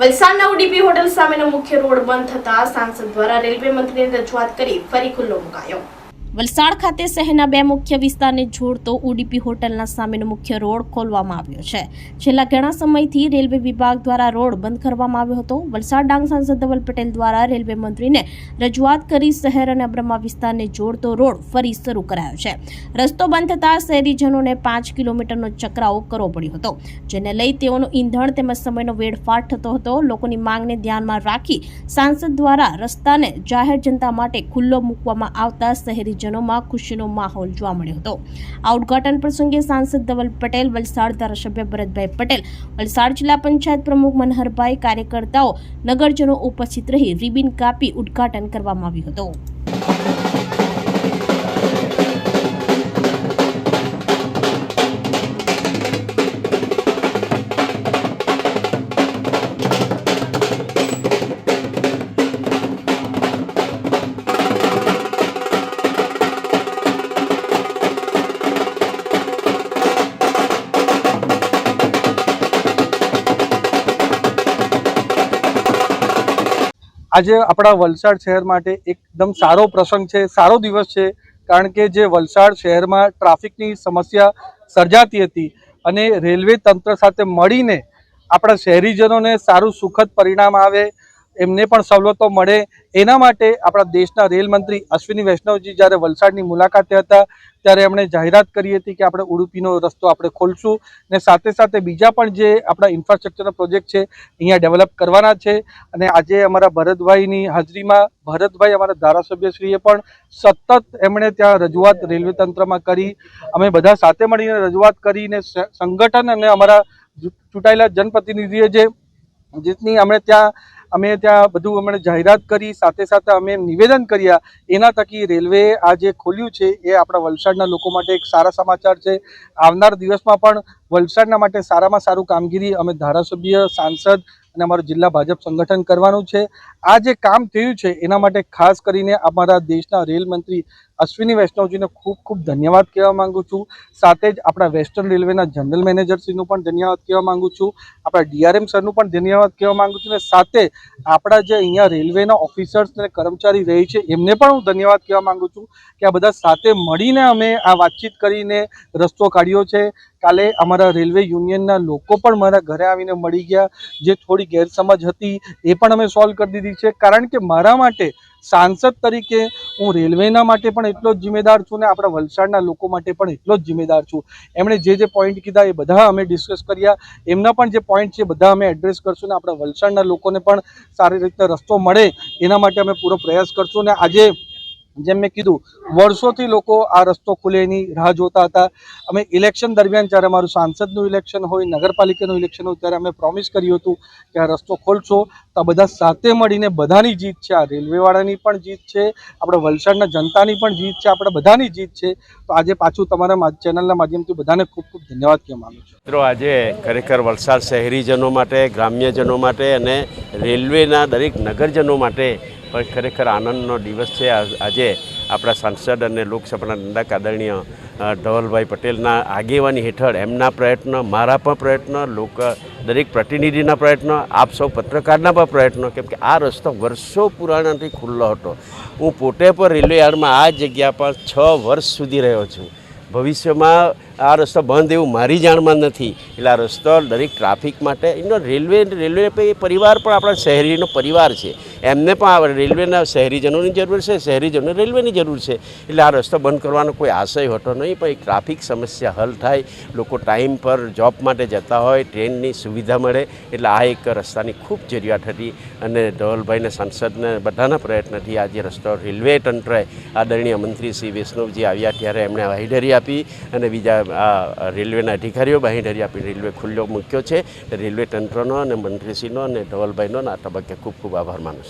વલસાડના ઉડીપી હોટલ સામેનો મુખ્ય રોડ બંધ થતા સાંસદ દ્વારા રેલવે મંત્રીને રજૂઆત કરી ફરી ખુલ્લો મુકાયો. વલસાડ ખાતે શહેરના બે મુખ્ય વિસ્તારને જોડતો ઉડીપી હોટલના સામેનો મુખ્ય રોડ ખોલવામાં આવ્યો છે. છેલ્લા ઘણા સમયથી રેલવે વિભાગ દ્વારા રોડ બંધ કરવામાં આવ્યો હતો. વલસાડ ડાંગ સાંસદ ધવલ પટેલ દ્વારા રેલવે મંત્રીને રજૂઆત કરી શહેર અને અબ્રમા વિસ્તારને જોડતો રોડ ફરી શરૂ કરાયો છે. રસ્તો બંધ થતાં શહેરીજનોને પાંચ કિલોમીટરનો ચકરાવો કરવો પડ્યો હતો, જેને લઈ તેઓનું ઈંધણ તેમજ સમયનો વેડફાટ થતો હતો. લોકોની માંગને ધ્યાનમાં રાખી સાંસદ દ્વારા રસ્તાને જાહેર જનતા માટે ખુલ્લો મૂકવામાં આવતા શહેરીજનોમાં ખુશીનો માહોલ જોવા મળ્યો હતો. આ ઉદઘાટન પ્રસંગે સાંસદ ધવલ પટેલ, વલસાડ ધારાસભ્ય ભરતભાઈ પટેલ, વલસાડ જિલ્લા પંચાયત પ્રમુખ મનહરભાઈ, કાર્યકર્તાઓ, નગરજનો ઉપસ્થિત રહી, રિબિન કાપી ઉદઘાટન કરવામાં આવ્યું હતું. આજે આપણા વલસાડ શહેર માટે એકદમ સારો પ્રસંગ છે, સારો દિવસ છે, કારણ કે જે વલસાડ શહેરમાં ટ્રાફિકની સમસ્યા સર્જાતી હતી અને રેલવે તંત્ર સાથે મળીને આપણા શહેરીજનોને સારું સુખદ પરિણામ આવે એમને પણ સવલતો મળે. એના માટે આપણા દેશના રેલ મંત્રી અશ્વિની વૈષ્ણવજી જ્યારે વલસાડની મુલાકાતે હતા, ત્યારે એમણે જાહેરાત કરી હતી કે આપણે ઉડુપીનો રસ્તો આપણે ખોલશું ને સાથે સાથે બીજા પણ જે આપણા ઇન્ફ્રાસ્ટ્રક્ચરનો પ્રોજેક્ટ છે, અહીંયા ડેવલપ કરવાના છે. અને આજે અમારા ભરતભાઈની હાજરીમાં ભરતભાઈ અમારા ધારાસભ્યશ્રીએ પણ સતત એમણે ત્યાં રજૂઆત રેલવે તંત્રમાં કરી. અમે બધા સાથે મળીને રજૂઆત કરીને સંગઠન અને અમારા ચૂંટાયેલા જનપ્રતિનિધિએ જે જેટની અમે ત્યાં અમે ત્યાં બધું અમને જાહેરાત કરી, સાથે સાથે અમે નિવેદન કર્યા. એના થકી રેલવે આ જે ખોલ્યું છે, એ આપણા વલસાડના લોકો માટે એક સારા સમાચાર છે. આવનાર દિવસમાં પણ વલસાડના માટે સારામાં સારું કામગીરી અમે ધારાસભ્ય, સાંસદ અને અમારું જિલ્લા ભાજપ સંગઠન કરવાનું છે. આ જે કામ થયું છે, એના માટે ખાસ કરીને અમારા દેશના રેલ મંત્રી અશ્વિની વૈષ્ણવજીને ખૂબ ખૂબ ધન્યવાદ કહેવા માંગુ છું. સાથે જ આપણા વેસ્ટર્ન રેલવેના જનરલ મેનેજરશ્રીનું પણ ધન્યવાદ કહેવા માંગુ છું. આપણા ડીઆરએમ સરનું પણ ધન્યવાદ કહેવા માંગુ છું. અને સાથે આપણા જે અહીંયા રેલવેના ઓફિસર્સ અને કર્મચારી રહે છે, એમને પણ હું ધન્યવાદ કહેવા માંગુ છું કે આ બધા સાથે મળીને અમે આ વાતચીત કરીને રસ્તો કાઢ્યો છે. કાલે અમારા રેલવે યુનિયનના લોકો પણ મારા ઘરે આવીને મળી ગયા. જે થોડી ગેરસમજ હતી એ પણ અમે સોલ્વ કરી દીધી છે. કારણ કે મારા માટે સાંસદ તરીકે હું રેલવેના માટે પણ એટલો જ જિમ્મેદાર છું ને આપણા વલસાડના લોકો માટે પણ એટલો જ જિમ્મેદાર છું. એમણે જે જે પોઈન્ટ કીધા એ બધા અમે ડિસ્કસ કર્યા. એમના પણ જે પોઈન્ટ છે બધા અમે એડ્રેસ કરશું ને આપણા વલસાડના લોકોને પણ સારી રીતે રસ્તો મળે એના માટે અમે પૂરો પ્રયાસ કરશું ને આજે જેમ મેં કીધું, વર્ષોથી લોકો આ રસ્તો ખુલે એની રાહ જોતા હતા. અમે ઇલેક્શન દરમિયાન જ્યારે અમારું સાંસદનું ઇલેક્શન હોય, નગરપાલિકાનું ઇલેક્શન હોય, ત્યારે અમે પ્રોમિસ કર્યું હતું કે આ રસ્તો ખોલશો. તો બધા સાથે મળીને બધાની જીત છે. આ રેલવેવાળાની પણ જીત છે. આપણે વલસાડના જનતાની પણ જીત છે. આપણે બધાની જીત છે. તો આજે પાછું તમારા ચેનલના માધ્યમથી બધાને ખૂબ ખૂબ ધન્યવાદ કહેવા માગું છું. મિત્રો, આજે ખરેખર વલસાડ શહેરીજનો માટે, ગ્રામ્યજનો માટે અને રેલવેના દરેક નગરજનો માટે પણ ખરેખર આનંદનો દિવસ છે. આજે આપણા સાંસદ અને લોકસભાના દંડક આદરણીય ધવલભાઈ પટેલના આગેવાની હેઠળ એમના પ્રયત્ન, મારા પણ પ્રયત્ન, લોક, દરેક પ્રતિનિધિના પ્રયત્ન, આપ સૌ પત્રકારના પણ પ્રયત્નો. કેમ કે આ રસ્તો વર્ષો પુરાણાથી ખુલ્લો હતો. હું પોતે પણ રેલવે યાર્ડમાં આ જગ્યા પર છ વર્ષ સુધી રહ્યો છું. ભવિષ્યમાં આ રસ્તો બંધ એવું મારી જાણમાં નથી. એટલે આ રસ્તો દરેક ટ્રાફિક માટે, એનો રેલવે રેલવે પરિવાર પણ આપણા શહેરીનો પરિવાર છે. એમને પણ આ રેલવેના શહેરીજનોની જરૂર છે શહેરીજનો રેલવેની જરૂર છે. એટલે આ રસ્તો બંધ કરવાનો કોઈ આશય હોતો નહીં, પણ એક ટ્રાફિક સમસ્યા હલ થાય, લોકો ટાઈમ પર જોબ માટે જતા હોય, ટ્રેનની સુવિધા મળે, એટલે આ એક રસ્તાની ખૂબ જરૂરિયાત હતી. અને ધવલભાઈને સાંસદને બધાના પ્રયત્નથી આજે રસ્તો રેલવે તંત્રએ આદરણીય મંત્રી શ્રી વૈષ્ણવજી આવ્યા ત્યારે એમણે બાંહેધરી આપી અને બીજા આ રેલવેના અધિકારીઓ બાંહેધરી આપી. રેલવે ખુલ્લો મૂક્યો છે. રેલવે તંત્રનો અને મંત્રીશ્રીનો અને ધવલભાઈનો આ તબક્કે ખૂબ ખૂબ આભાર માનું છું.